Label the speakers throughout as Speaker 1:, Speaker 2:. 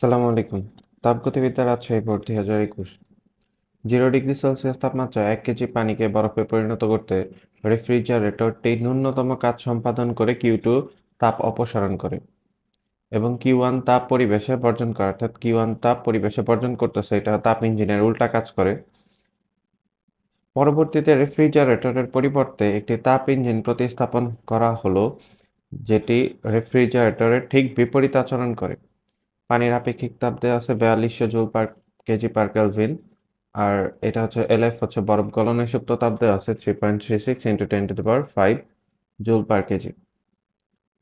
Speaker 1: আসসালামু আলাইকুম। তাপগতিবিদ্যার রাজশাহী বোর্ড দুই হাজার একুশ। জিরো ডিগ্রি সেলসিয়াস তাপমাত্রা এক কেজি পানিকে বরফে পরিণত করতে রেফ্রিজারেটরটি ন্যূনতম কাজ সম্পাদন করে কিউ টু তাপ অপসারণ করে এবং কিউ ওয়ান তাপ পরিবেশে বর্জন করে, অর্থাৎ কিউ ওয়ান তাপ পরিবেশে বর্জন করতেছে, এটা তাপ ইঞ্জিনের উল্টা কাজ করে। পরবর্তীতে রেফ্রিজারেটরের পরিবর্তে একটি তাপ ইঞ্জিন প্রতিস্থাপন করা হলো, যেটি রেফ্রিজারেটরের ঠিক বিপরীত আচরণ করে। পানির আপেক্ষিক তাপ দেওয়া আছে বিয়াল্লিশশো joule per KG per kelvin. আর এটা হচ্ছে এলএফ হচ্ছে বরফ গলনের সুপ্ত তাপ দেওয়া আছে three point three six into ten to the power five joule per kg.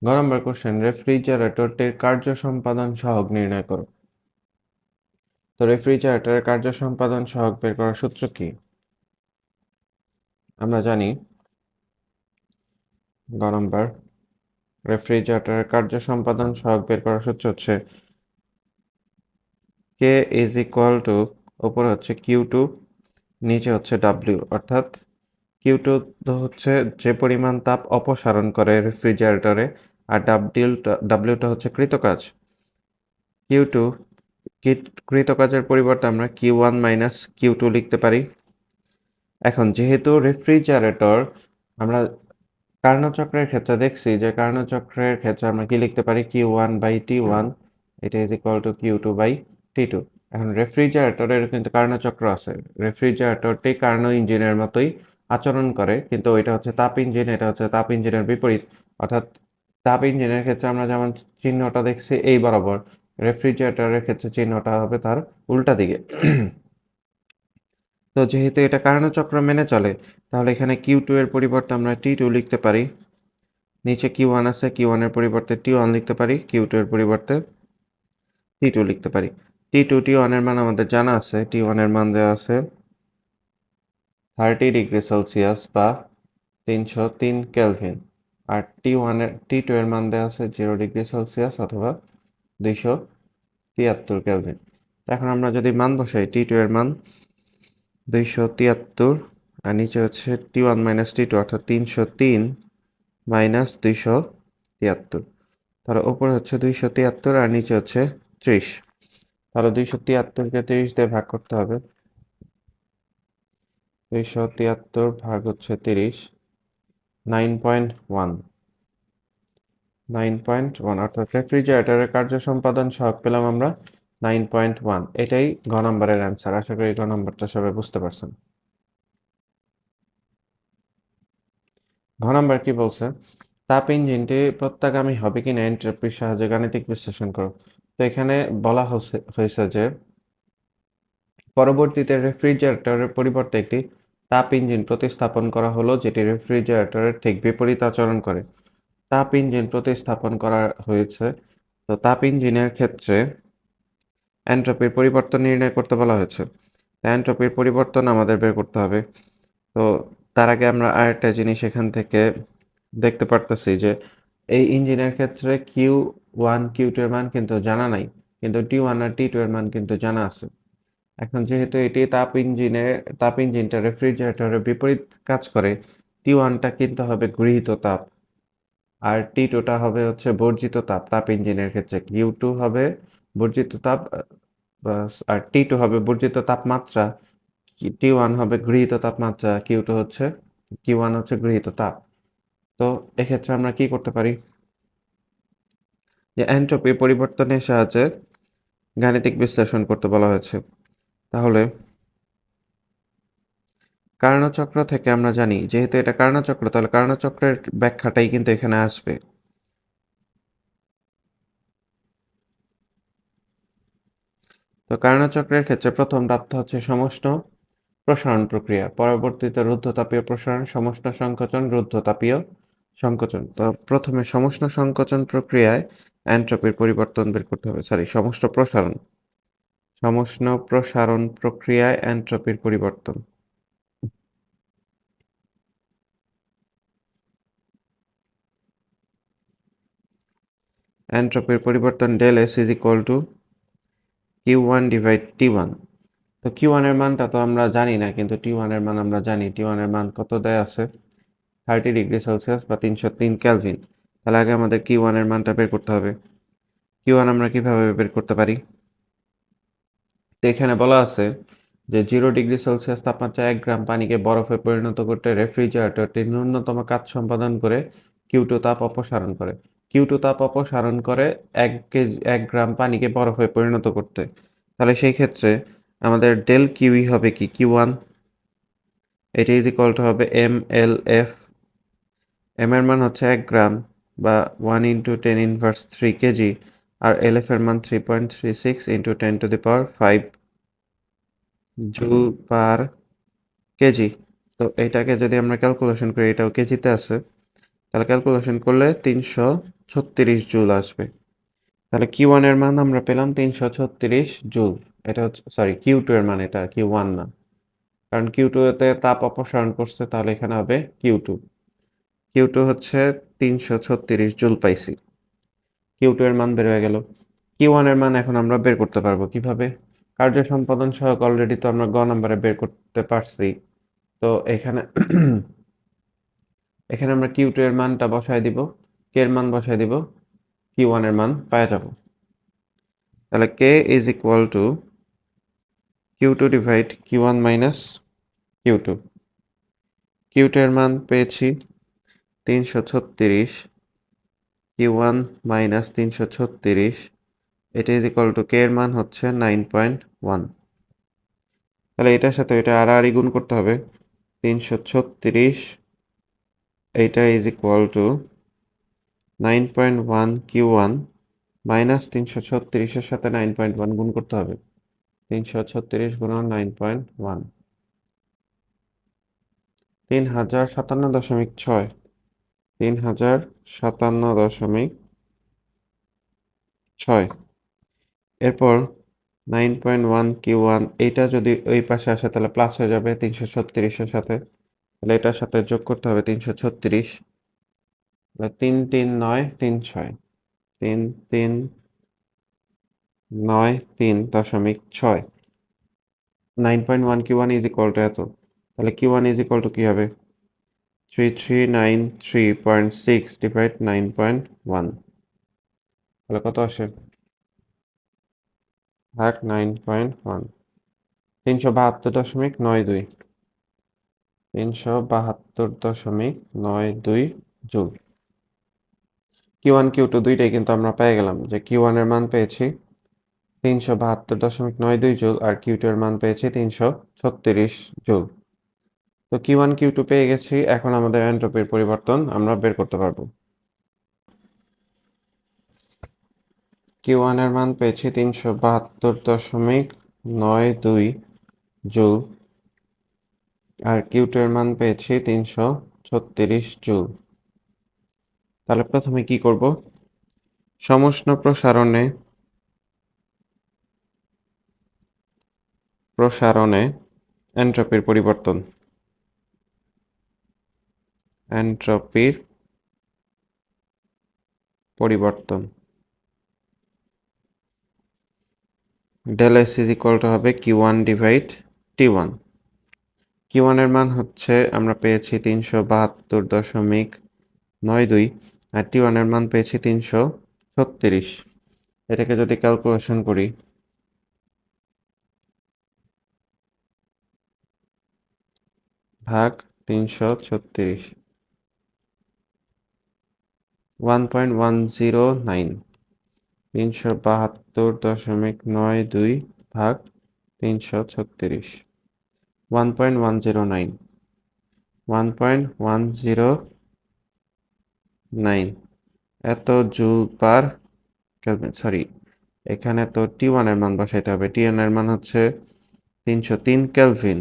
Speaker 1: গ নম্বর কোশ্চেন রেফ্রিজারেটরটির কার্য সম্পাদন সহগ নির্ণয় করো। তো রেফ্রিজারেটরের কার্য সম্পাদন সহগ বের করার সূত্র কি? আমরা জানি গ নম্বর রেফ্রিজারেটরের কার্য সম্পাদন সহগ বের করার সূত্র হচ্ছে কে ইজ ইকুয়াল টু উপরে হচ্ছে কিউ টু নিচে হচ্ছে ডাব্লিউ অর্থাৎ কিউ টু হচ্ছে যে পরিমাণ তাপ অপসারণ করে রেফ্রিজারেটরে আর ডাব্লিউ ডাব্লিউটা হচ্ছে কৃতকাজ। কিউ টু কৃতকাজের পরিবর্তে আমরা Q one minus Q two লিখতে পারি। এখন যেহেতু রেফ্রিজারেটর আমরা কার্ণচক্রের ক্ষেত্রে দেখছি যে কার্ণচক্রের ক্ষেত্রে আমরা কি লিখতে পারি? Q one by T one এটা is equal to Q two by T two এখন রেফ্রিজারেটরের কিন্তু কার্ণচক্র আছে। রেফ্রিজারেটরটি কার্ণ ইঞ্জিনের মতোই আচরণ করে, কিন্তু এটা হচ্ছে তাপ ইঞ্জিন এটা হচ্ছে তাপ ইঞ্জিনের বিপরীত। অর্থাৎ তাপ ইঞ্জিনের ক্ষেত্রে আমরা যেমন চিহ্নটা দেখছি এই বরাবর রেফ্রিজারেটরের ক্ষেত্রে চিহ্নটা হবে তার উল্টা দিকে। তো যেহেতু এটা কার্ণচক্র মেনে চলে, তাহলে এখানে কিউ টু এর পরিবর্তে আমরা টি টু লিখতে পারি। নিচে কিউ ওয়ান আছে কিউ ওয়ানের পরিবর্তে টি ওয়ান লিখতে পারি কিউ টু এর পরিবর্তে টি টু লিখতে পারি। টি টু টি ওয়ানের মান আমাদের জানা আছে। টি ওয়ানের মান দেওয়া আছে থার্টি ডিগ্রি সেলসিয়াস বা তিনশো তিন কেলভিন আর টি ওয়ানের টি টু এর মান দেওয়া আছে জিরো ডিগ্রি সেলসিয়াস অথবা দুইশো তিয়াত্তর কেলভিন এখন আমরা যদি মান বসাই টি টু এর মান দুইশো তিয়াত্তর আর নিচে হচ্ছে T one minus T two অর্থাৎ তিনশো তিন মাইনাস দুইশো তিয়াত্তর। তাহলে ওপরে হচ্ছে দুইশো তিয়াত্তর আর নিচে হচ্ছে ত্রিশ। তাহলে দুইশো তিয়াত্তরকে তিরিশ দিয়ে ভাগ করতে হবে। দুইশো তিয়াত্তর ভাগ হচ্ছে তিরিশ। Nine point one. Nine point one, অর্থাৎ রেফ্রিজারেটরের কার্য সম্পাদন সহগ পেলাম আমরা নাইন পয়েন্ট ওয়ান। এটাই ঘ নম্বরের অ্যান্সার আশা করি ঘ নম্বরটা সবাই বুঝতে পারছেন। ঘ নম্বর কি বলছে? তাপ ইঞ্জিনটি প্রত্যাগামী হবে কিনা? এন্ট্রপির সাহায্যে গাণিতিক বিশ্লেষণ করো। তো এখানে বলা হয়েছে যে পরবর্তীতে রেফ্রিজারেটরের পরিবর্তে একটি তাপ ইঞ্জিন প্রতিস্থাপন করা হলো, যেটি রেফ্রিজারেটরের ঠিক বিপরীত আচরণ করে। তাপ ইঞ্জিন প্রতিস্থাপন করা হয়েছে, তো তাপ ইঞ্জিনের ক্ষেত্রে অ্যান্ট্রপির পরিবর্তন নির্ণয় করতে বলা হয়েছে। অ্যান্ট্রপির পরিবর্তন আমাদের বের করতে হবে। তো তার আগে আমরা আরেকটা জিনিস এখান থেকে দেখতে পারতেছি যে এই ইঞ্জিনের ক্ষেত্রে কিউ ওয়ান কিউ টু এর মান কিন্তু জানা নাই, কিন্তু টি ওয়ান আর টি টু এর মান কিন্তু জানা আছে। এখন যেহেতু এটি তাপ ইঞ্জিনে তাপ ইঞ্জিনটা রেফ্রিজারেটরের বিপরীত কাজ করে টি ওয়ানটা কিন্তু হবে গৃহীত তাপ, আর টি টুটা হবে হচ্ছে বর্জিত তাপ তাপ ইঞ্জিনের ক্ষেত্রে কিউ টু হবে বর্জিত তাপ আর টি টু হবে বর্জিত তাপমাত্রা টি ওয়ান হবে গৃহীত তাপমাত্রা কিউ টু হচ্ছে কিউ ওয়ান হচ্ছে গৃহীত তাপ। তো এক্ষেত্রে আমরা কি করতে পারি? যে এন্ট্রপি পরিবর্তনের সাহায্যে গাণিতিক বিশ্লেষণ করতে বলা হয়েছে। তাহলে কার্ণচক্র থেকে আমরা জানি, যেহেতু এটা কার্ণচক্র, তাহলে কার্ণচক্রের ব্যাখ্যাটাই কিন্তু এখানে আসবে। তো কার্ণচক্রের ক্ষেত্রে প্রথম প্রাপ্ত হচ্ছে সমষ্ণ প্রসারণ প্রক্রিয়া। পরবর্তীতে রুদ্ধতাপীয় প্রসারণ সমষ্ণ সংকোচন, রুদ্ধতাপীয় সংকোচন। তো প্রথমে সমষ্ণ সংকোচন প্রক্রিয়ায় অ্যান্ট্রপির পরিবর্তন বের করতে হবে। সরি সমষ্ণ প্রসারণ। সমষ্ণ প্রসারণ প্রক্রিয়ায় অ্যান্ট্রপির পরিবর্তন। অ্যান্ট্রপির পরিবর্তন del S is equal to Q one divide T one তো কিউ ওয়ানের মানটা তো আমরা জানি না, কিন্তু টি ওয়ানের মান আমরা জানি। টি ওয়ানের মান কত দেয় আছে? থার্টি ডিগ্রি সেলসিয়াস বা তিনশো তিন ক্যালভিন তাহলে আগে আমাদের কিউ ওয়ানের মানটা বের করতে হবে। কিউ ওয়ান আমরা কীভাবে বের করতে পারি? তো এখানে বলা আছে যে জিরো ডিগ্রি সেলসিয়াস তাপমাত্রায় এক গ্রাম পানিকে বরফে পরিণত করতে রেফ্রিজারেটরটি ন্যূনতম কাজ সম্পাদন করে কিউ টু তাপ অপসারণ করে। কিউ টু তাপ অপসারণ করে এক কেজি, এক গ্রাম পানিকে বরফে পরিণত করতে। তাহলে সেই ক্ষেত্রে আমাদের ডেল কিউই হবে কি? কিউ ওয়ান এটি ইজ ইকুয়াল টু হবে এম এল এফ এম এর মান হচ্ছে এক গ্রাম বা one into ten inverse three kg আর এল এফ এর মান three point three six into ten to the power five joule per kg তো এটাকে যদি আমরা ক্যালকুলেশন করি, এটাও কেজিতে আছে। তাহলে ক্যালকুলেশন করলে তিনশো ছত্রিশ জুল আসবে। তাহলে কিউ ওয়ানের মান আমরা পেলাম তিনশো ছত্রিশ জুল। এটা হচ্ছে সরি কিউ টু এর মান এটা কিউ ওয়ান না। কারণ কিউ টু এতে তাপ অপসারণ করছে, তাহলে এখানে হবে কিউ টু কিউ টু হচ্ছে তিনশো ছত্রিশ জুল পাইছি। কিউ টু এর মান বের হয়ে গেল। কিউ ওয়ানের মান এখন আমরা বের করতে পারব কীভাবে? কার্য সম্পাদন সহক অলরেডি তো আমরা গ নাম্বারে বের করতে পারছি। তো এখানে এখানে আমরা কিউ টু এর মানটা বসায় দিব। কে এর মান বসায় দিব। কিউ ওয়ানের মান পাওয়া যাব। তাহলে K is equal to Q two divide Q one minus Q two Q two এর মান পেয়েছি তিনশো ছত্রিশ, কিউ ওয়ান মাইনাস তিনশো ছত্রিশ এটা ইজ ইকুয়াল টু কে এর মান হচ্ছে নাইন পয়েন্ট ওয়ান। তাহলে এটার সাথে এটা আড়াআড়ি গুণ করতে হবে। তিনশো ছত্রিশ, এইটা is equal to nine point one Q one minus তিনশো ছত্রিশের সাথে নাইন পয়েন্ট ওয়ান গুণ করতে হবে। তিনশো ছত্রিশ গুণন নাইন পয়েন্ট ওয়ান। তিন হাজার সাতান্ন দশমিক ছয়। তিন হাজার সাতান্ন দশমিক ছয়। এরপর nine point one Q one, এইটা যদি ওই পাশে আসে তাহলে প্লাস হয়ে যাবে তিনশো ছত্রিশের সাথে। তাহলে এটার সাথে যোগ করতে হবে তিনশো ছত্রিশ। তিন তিন নয়, তিন ছয়। তিন তিন নয়, তিন দশমিক ছয়। Nine point one Q one is equal to এত। তাহলে Q one is equal to কী হবে? Three three nine three point six divide nine point one তাহলে কত আসে? ভাগ নাইন পয়েন্ট ওয়ান তিনশো বাহাত্তর দশমিক নয় দুই। তিনশো বাহাত্তর দশমিক নয় দুই joule. Q one, Q two দুইটাই কিন্তু আমরা পেয়ে গেলাম। যে কিউ ওয়ানের মান পেয়েছি তিনশো বাহাত্তর দশমিক নয় দুই জুল আর কিউ এর মান পেয়েছি তিনশো ছত্রিশ জুল। তো কিউ ওয়ান কিউ টু পেয়ে গেছি। এখন আমাদের এন্ট্রপির পরিবর্তন আমরা বের করতে পারব। কিউ ওয়ানের মান পেয়েছি তিনশো বাহাত্তর দশমিক নয় দুই জুল। আর কিউ টু এর মান পেয়েছি তিনশো ছত্রিশ জুল। তাহলে প্রথমে কি করব? সমষ্ণ প্রসারণে প্রসারণে এন্ট্রপির পরিবর্তন। এন্ট্রপির পরিবর্তন। Del S is equal to হবে Q one divide T one Q ওয়ানের মান হচ্ছে, আমরা পেয়েছি তিনশো বাহাত্তর দশমিক নয় দুই, আর টি ওয়ানের মান পেয়েছি তিনশো ছত্রিশ। এটাকে যদি ক্যালকুলেশন করি, ভাগ তিনশো ছত্রিশ। One point one zero nine তিনশো বাহাত্তর দশমিক নয় দুই ভাগ তিনশো ছত্রিশ one point one zero nine one point one zero nine এত জুল পার সরি এখানে তো টি ওয়ানের মান বসাইতে হবে টি ওয়ানের মান হচ্ছে তিনশো তিন কেলভিন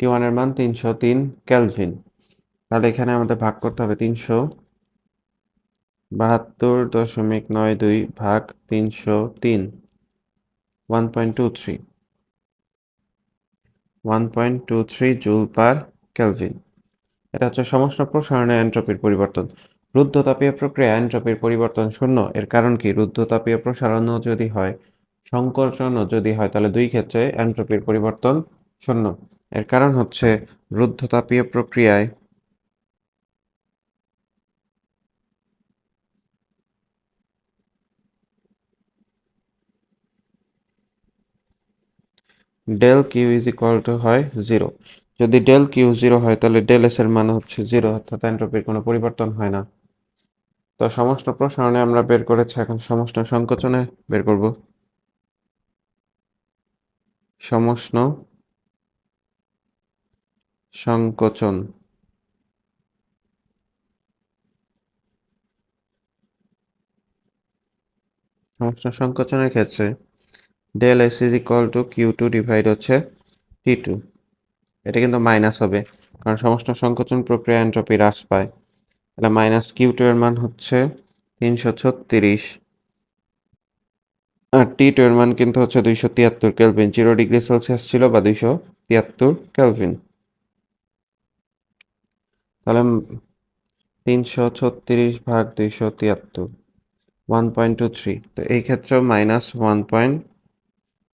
Speaker 1: টি ওয়ানের মান তিনশো তিন কেলভিন তাহলে এখানে আমাদের ভাগ করতে হবে তিনশো বাহাত্তর দশমিক নয় দুই ভাগ তিনশো তিন one point two three one point two three joule per kelvin এটা হচ্ছে সমষ্ণ প্রসারণে এন্ট্রপির পরিবর্তন। রুদ্ধতাপীয় প্রক্রিয়া এন্ট্রপির পরিবর্তন শূন্য। এর কারণ কি? রুদ্ধতাপীয় প্রসারণও যদি হয় সংকোচনও যদি হয়, তাহলে দুই ক্ষেত্রে এন্ট্রপির পরিবর্তন শূন্য। এর কারণ হচ্ছে রুদ্ধতাপীয় প্রক্রিয়ায় del Q is equal to হয় জিরো যদি ডেল কিউ জিরো হয়, তাহলে ডেল এস এর মান হচ্ছে জিরো অর্থাৎ এন্ট্রপির কোনো পরিবর্তন হয় না। তো সমস্ত প্রসারণে আমরা বের করেছি, এখন সমস্ত সংকোচনে বের করব। সমষ্ণ সংকোচন। সমষ্ণ সংকোচনের ক্ষেত্রে del S is equal to Q two divide হচ্ছে টি টু এটা কিন্তু মাইনাস হবে, কারণ সমস্ত সংকোচন প্রক্রিয়া এন্ট্রপি হ্রাস পায়। তাহলে মাইনাস কিউ টু এর মান হচ্ছে তিনশো ছত্রিশ। আর টি টু এর মান কিন্তু হচ্ছে দুইশো তিয়াত্তর কেলভিন জিরো ডিগ্রি সেলসিয়াস ছিল বা দুইশো তিয়াত্তর কেলভিন তাহলে তিনশো ছত্রিশ ভাগ দুইশো তিয়াত্তর ওয়ান পয়েন্ট টু থ্রি তো এই ক্ষেত্রেও minus one point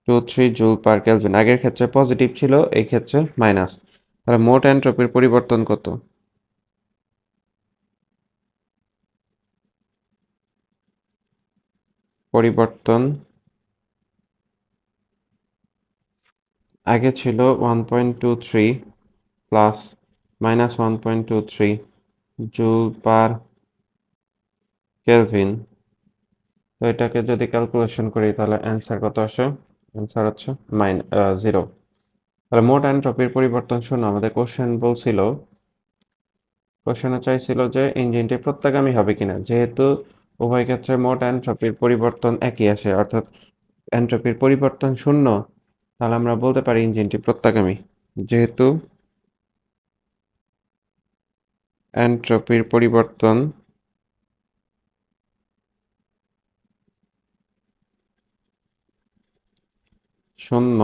Speaker 1: two three joule per kelvin আগের ক্ষেত্রে পজিটিভ ছিল, এই ক্ষেত্রে মাইনাস তাহলে মোট এন্ট্রপির পরিবর্তন কত? পরিবর্তন আগে ছিল one point two three plus minus one point two three joule per kelvin তো এটাকে যদি ক্যালকুলেশন করি তাহলে অ্যান্সার কত আসে? অ্যান্সার হচ্ছে মাইন জিরো তাহলে মোট এন্ট্রপির পরিবর্তন শূন্য। আমাদের কোশ্চেন বলছিল কোশ্চেনে চাইছিল যে ইঞ্জিনটি প্রত্যাগামী হবে কিনা। যেহেতু উভয় ক্ষেত্রে মোট এন্ট্রপির পরিবর্তন একই আসে অর্থাৎ এন্ট্রপির পরিবর্তন শূন্য, তাহলে আমরা বলতে পারি ইঞ্জিনটি প্রত্যাগামী। যেহেতু এন্ট্রপির পরিবর্তন শূন্য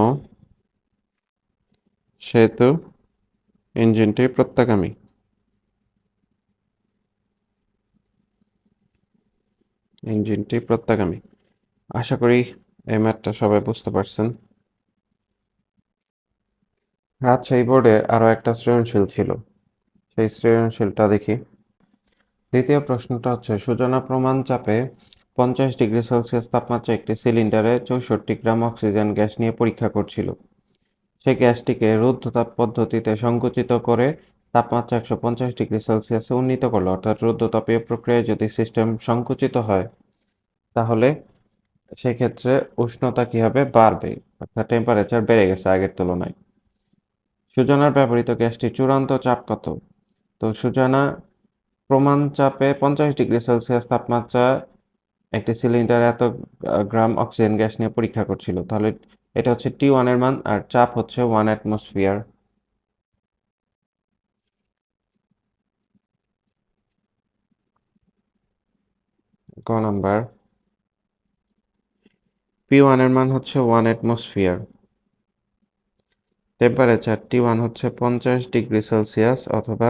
Speaker 1: সেহেতু ইঞ্জিনটি প্রত্যাগামী। ইঞ্জিনটি প্রত্যাগামী। আশা করি এই ম্যাথটা সবাই বুঝতে পারছেন। রাজশাহী বোর্ডে আরও একটা সৃজনশীল ছিল। সেই সৃজনশীলটা দেখি। দ্বিতীয় প্রশ্নটা হচ্ছে, সূচনা প্রমাণ চাপে পঞ্চাশ ডিগ্রি সেলসিয়াস তাপমাত্রা একটি সিলিন্ডারে চৌষট্টি গ্রাম অক্সিজেন গ্যাস নিয়ে পরীক্ষা করছিল। সে গ্যাসটিকে রুদ্ধতাপ পদ্ধতিতে সংকুচিত করে তাপমাত্রা একশো পঞ্চাশ ডিগ্রি সেলসিয়াসে উন্নীত করল, অর্থাৎ রুদ্ধতাপীয় প্রক্রিয়ায় যদি সিস্টেম সংকুচিত হয়, তাহলে সেক্ষেত্রে উষ্ণতা কী হবে বাড়বে? অর্থাৎ টেম্পারেচার বেড়ে গেছে আগের তুলনায়। সূচনার ব্যবহৃত গ্যাসটির চূড়ান্ত চাপ কত? তো সূচনা প্রমাণ চাপে পঞ্চাশ ডিগ্রি সেলসিয়াস তাপমাত্রা একটি সিলিন্ডার এত গ্রাম অক্সিজেন গ্যাস নিয়ে পরীক্ষা করছিল। তাহলে এটা হচ্ছে টি ওয়ানের মান আর চাপ হচ্ছে ওয়ান অ্যাটমসফিয়ার ক নাম্বার? পি ওয়ানের মান হচ্ছে one atmosphere temperature T one হচ্ছে পঞ্চাশ ডিগ্রি সেলসিয়াস অথবা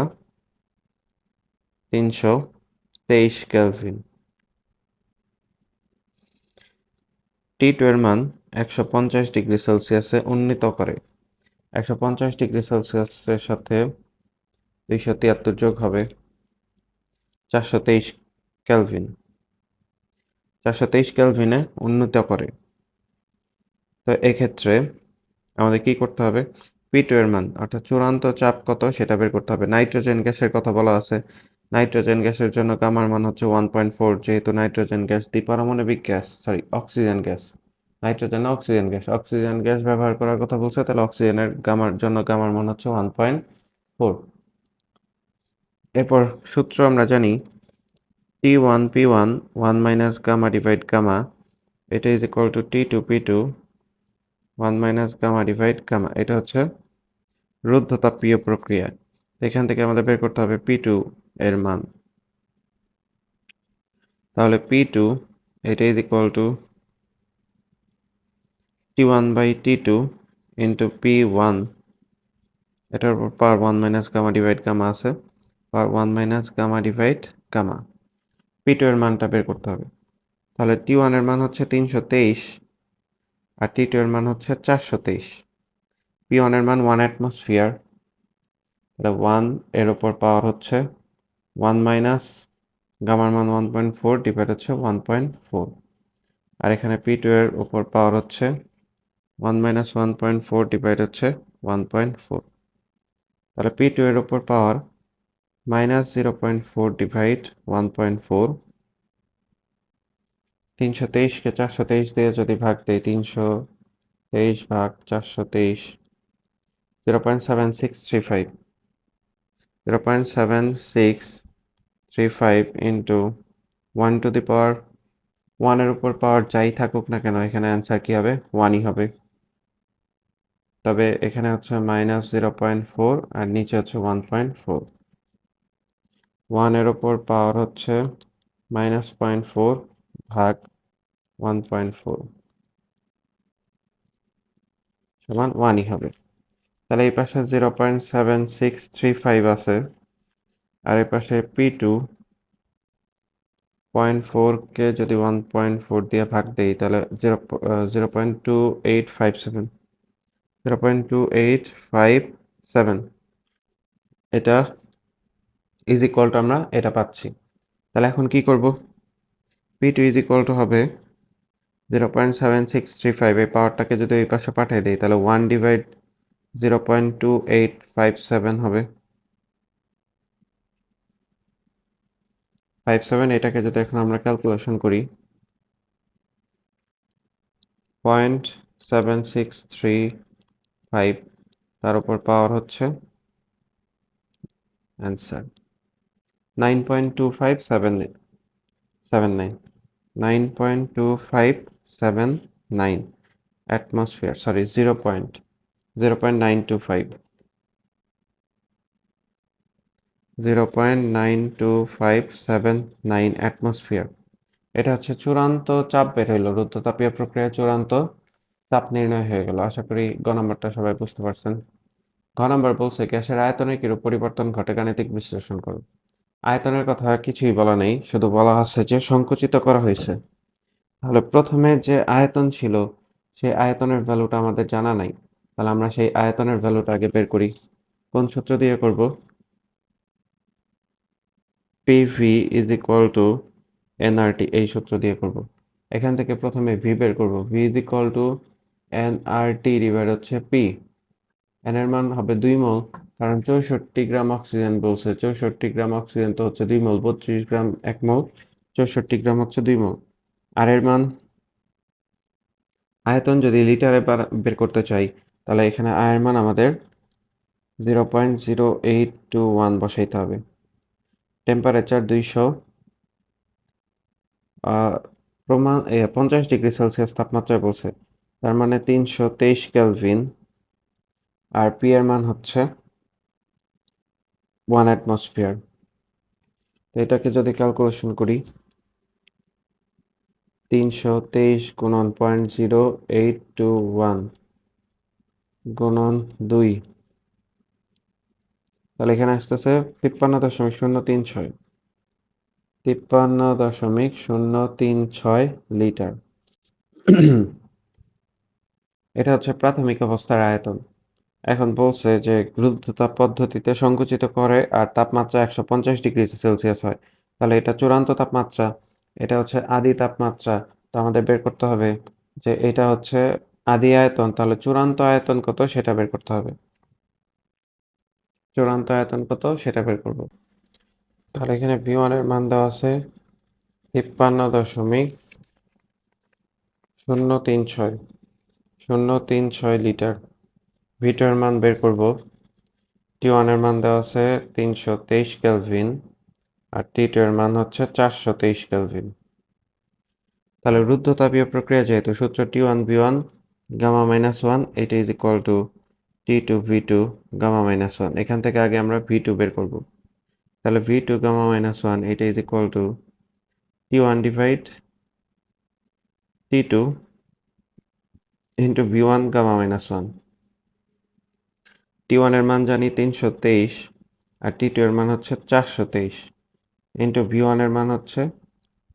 Speaker 1: তিনশো তেইশ কেলভিন। টি টু এর মান একশো পঞ্চাশ ডিগ্রি সেলসিয়াসে উন্নীত করে। একশো পঞ্চাশ ডিগ্রি সেলসিয়াসের সাথে দুইশো তিয়াত্তর যোগ হবে চারশো তেইশ ক্যালভিন চারশো তেইশ ক্যালভিনে উন্নীত করে। তো এক্ষেত্রে আমাদের কি করতে হবে? পি টু এর মান, অর্থাৎ চূড়ান্ত চাপ কত সেটা বের করতে হবে। নাইট্রোজেন গ্যাসের কথা বলা আছে। নাইট্রোজেন গ্যাসের জন্য গামার মান হচ্ছে ওয়ান পয়েন্ট ফোর, যেহেতু nitrogen gas দ্বিপারমাণবিক gas sorry oxygen gas. Nitrogen oxygen gas. Oxygen gas ব্যবহার করার কথা বলছে, তাহলে অক্সিজেনের গামার জন্য গামার মান হচ্ছে ওয়ান পয়েন্ট ফোর। এরপর সূত্র আমরা জানি T one P one one minus gamma divide gamma এটা is equal to T two P two one minus gamma divide gamma এটা হচ্ছে রুদ্ধতাপীয় প্রক্রিয়া। এখান থেকে আমাদের বের করতে হবে পি টু এর মান। তাহলে পি টু এটা is equal to T one by T two into P one এটার উপর power one minus gamma divide gamma আছে। Power one minus gamma divide gamma P two এর মানটা বের করতে হবে। তাহলে টি ওয়ানের মান হচ্ছে তিনশো তেইশ আর টি টু এর মান হচ্ছে চারশো তেইশ। পি ওয়ানের মান ওয়ান অ্যাটমসফিয়ার তাহলে ওয়ানের ওপর পাওয়ার হচ্ছে ওয়ান মাইনাস গামার মান ওয়ান পয়েন্ট ফোর ডিভাইড হচ্ছে ওয়ান পয়েন্ট ফোর। আর এখানে পি টু এর ওপর পাওয়ার হচ্ছে one minus one point four divide হচ্ছে ওয়ান পয়েন্ট ফোর। তাহলে পি টু এর ওপর power minus zero point four divide one point four তিনশো তেইশকে চারশো তেইশ দিয়ে যদি ভাগ দেয় তিনশো তেইশ ভাগ চারশো তেইশ, zero point seven six three five, zero point seven six three five into one to the power ওয়ানের উপর পাওয়ার যাই থাকুক না কেন, এখানে অ্যান্সার কী হবে? ওয়ানই হবে। তবে এখানে হচ্ছে মাইনাস জিরো পয়েন্ট ফোর আর নিচে হচ্ছে ওয়ান পয়েন্ট ফোর ওয়ানের ওপর পাওয়ার হচ্ছে মাইনাস পয়েন্ট ফোর ভাগ ওয়ান পয়েন্ট ফোর সমান ওয়ানই হবে। তাহলে এই পাশে zero point seven six three five আছে। আর এই পাশে পি টু পয়েন্ট ফোরকে যদি ওয়ান পয়েন্ট ফোর দিয়ে ভাগ দিই, তাহলে zero zero point two eight five seven zero point two eight five seven এটা ইজ ইকুয়াল টু আমরা এটা পাচ্ছি। তাহলে এখন কি করব? P two is equal to হবে zero point seven six three five এই পাওয়ারটাকে যদি ওই পাশে পাঠিয়ে দিই, তাহলে one divide zero point two eight five seven হবে। ফাইভ সেভেন, এটাকে যদি এখন আমরা ক্যালকুলেশন করি point seven six three five তার উপর পাওয়ার হচ্ছে answer nine point two five seven seven nine nine point two five seven nine atmosphere sorry zero point zero point nine two five zero point nine two five seven nine atmosphere এটা হচ্ছে চূড়ান্ত চাপ বের হইল, রুদ্ধতাপীয় প্রক্রিয়া চূড়ান্ত চাপ নির্ণয় হয়ে গেল। আশা করি গ নম্বরটা সবাই বুঝতে পারছেন। ঘ নম্বর বলছে, গ্যাসের আয়তনে কিরূপ পরিবর্তন ঘটে গাণিতিক বিশ্লেষণ করো। আয়তনের কথা কিছুই বলা নেই, শুধু বলা হচ্ছে যে সংকুচিত করা হয়েছে। তাহলে প্রথমে যে আয়তন ছিল, সেই আয়তনের ভ্যালুটা আমাদের জানা নাই। তাহলে আমরা সেই আয়তনের ভ্যালুটা আগে বের করি। কোন সূত্র দিয়ে করব? PV is equal to nRT এই সূত্র দিয়ে করব। এখান থেকে প্রথমে ভি বের করব। V is equal to nRT divide হচ্ছে পি এন এর মান হবে দুই মোল, কারণ চৌষট্টি গ্রাম অক্সিজেন বলছে। চৌষট্টি গ্রাম অক্সিজেন তো হচ্ছে দুই মোল, বত্রিশ গ্রাম এক মোল, চৌষট্টি গ্রাম হচ্ছে দুই মোল। আর এর মান, আয়তন যদি লিটারে বের করতে চাই, তাহলে এখানে আয়ের মান আমাদের zero point zero eight two one বসাইতে হবে। টেম্পারেচার দুইশো প্রমাণ পঞ্চাশ ডিগ্রি সেলসিয়াস তাপমাত্রায় বলছে। তার মানে তিনশো তেইশ ক্যালভিন আর পি এর মান হচ্ছে ওয়ান অ্যাটমসফিয়ার। তো এটাকে যদি ক্যালকুলেশন করি, তিনশো তেইশ গুণন point zero eight two one গুণন দুই তাহলে এখানে আসতেছে তিপ্পান্ন দশমিক শূন্য তিন ছয়। তিপ্পান্ন দশমিক শূন্য তিন ছয় লিটার। এটা হচ্ছে প্রাথমিক অবস্থার আয়তন। এখন বলছে যে রুদ্ধতাপ পদ্ধতিতে সংকুচিত করে আর তাপমাত্রা একশো পঞ্চাশ ডিগ্রি সেলসিয়াস হয়। তাহলে এটা চূড়ান্ত তাপমাত্রা, এটা হচ্ছে আদি তাপমাত্রা। তো আমাদের বের করতে হবে যে এটা হচ্ছে আদি আয়তন, তাহলে চূড়ান্ত আয়তন কত সেটা বের করতে হবে। চূড়ান্ত আয়তন কত সেটা বের করব। তাহলে এখানে ভি ওয়ানের মান দেওয়া আছে তিপ্পান্ন দশমিক শূন্য তিন ছয়, শূন্য তিন ছয় লিটার। ভিটোর মান বের করব। টি ওয়ানের মান দেওয়া আছে তিনশো তেইশ ক্যালভিন আর টি টু এর মান হচ্ছে চারশো তেইশ ক্যালভিন তাহলে রুদ্ধতাপীয় প্রক্রিয়া যেহেতু সূত্র T one V one gamma minus one এটা is equal to T two V two gamma minus one এখান থেকে আগে আমরা ভি টু বের করব। তাহলে V two gamma minus one এটা is equal to T one divide T two into V one gamma minus one T ওয়ানের মান জানি তিনশো তেইশ, আর টি টু এর মান হচ্ছে চারশো তেইশ। ইন্টু ভি ওয়ানের মান হচ্ছে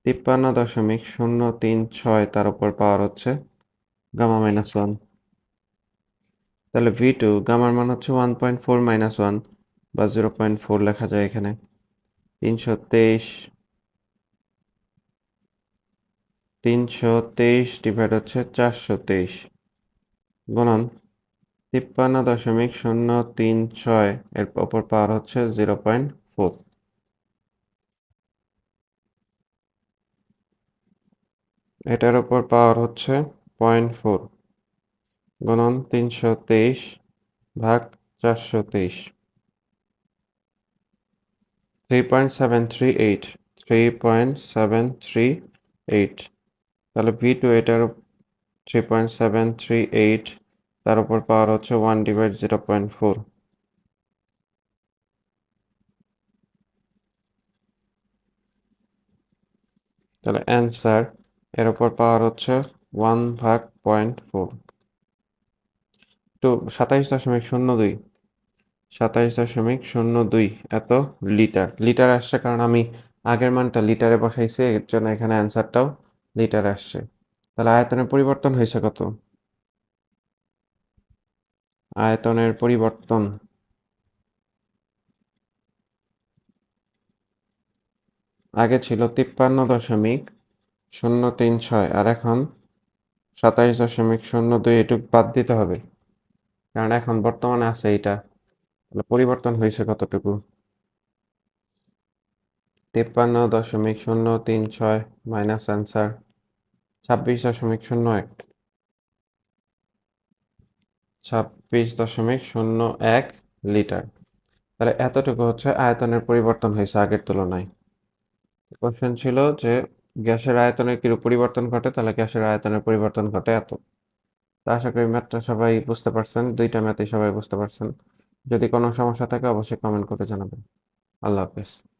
Speaker 1: তিপ্পান্ন দশমিক শূন্য তিন ছয়, তার উপর পাওয়ার হচ্ছে গামা মাইনাস ওয়ান তাহলে ভি টু গামার মান হচ্ছে one point four minus one বা জিরো পয়েন্ট ফোর লেখা যায় এখানে। তিনশো তেইশ তিনশো তেইশ ডিভাইড হচ্ছে চারশো তেইশ। গুণন তিপ্পান্ন দশমিক শূন্য তিন ছয় এর অপর পাওয়ার হচ্ছে জিরো পয়েন্ট ফোর এটার ওপর পাওয়ার হচ্ছে পয়েন্ট ফোর গুণন তিনশো তেইশ ভাগ চারশো তেইশ। Three point seven three eight. Three point seven three eight. তাহলে ভি টু এটার three point seven three eight, তার উপর পাওয়ার হচ্ছে one divide zero point four. তাহলে অ্যান্সার, এর উপর পাওয়ার হচ্ছে ওয়ান ভাগ পয়েন্ট ফোর। তো সাতাইশ দশমিক শূন্য দুই। সাতাইশ দশমিক শূন্য দুই এত লিটার। লিটার আসছে কারণ আমি আগের মানটা লিটারে বসাইছি, এর জন্য এখানে অ্যান্সারটাও লিটার আসছে। তাহলে আয়তনের পরিবর্তন হয়েছে কত? আয়তনের পরিবর্তন। আগে ছিল তিপ্পান্ন দশমিক শূন্য তিন ছয়, আর এখন সাতাইশ দশমিক শূন্য দুই, এটুক বাদ দিতে হবে। কারণ এখন বর্তমানে আছে এইটা। তাহলে পরিবর্তন হয়েছে কতটুকু? তিপ্পান্ন দশমিক শূন্য তিন ছয় মাইনাস অ্যান্সার ছাব্বিশ দশমিক শূন্য এক। ছাব্বিশ দশমিক শূন্য এক লিটার। তাহলে এতটুকু হচ্ছে আয়তনের পরিবর্তন হয়েছে আগের তুলনায়। কোশ্চেন ছিল যে গ্যাসের আয়তনের কিরূপ পরিবর্তন ঘটে? তাহলে গ্যাসের আয়তনের পরিবর্তন ঘটে এত। আশা করি ম্যাথটা সবাই বুঝতে পারছেন। দুইটা ম্যাথই সবাই বুঝতে পারছেন। যদি কোনো সমস্যা থাকে, অবশ্যই কমেন্ট করে জানাবেন। আল্লাহ হাফেজ।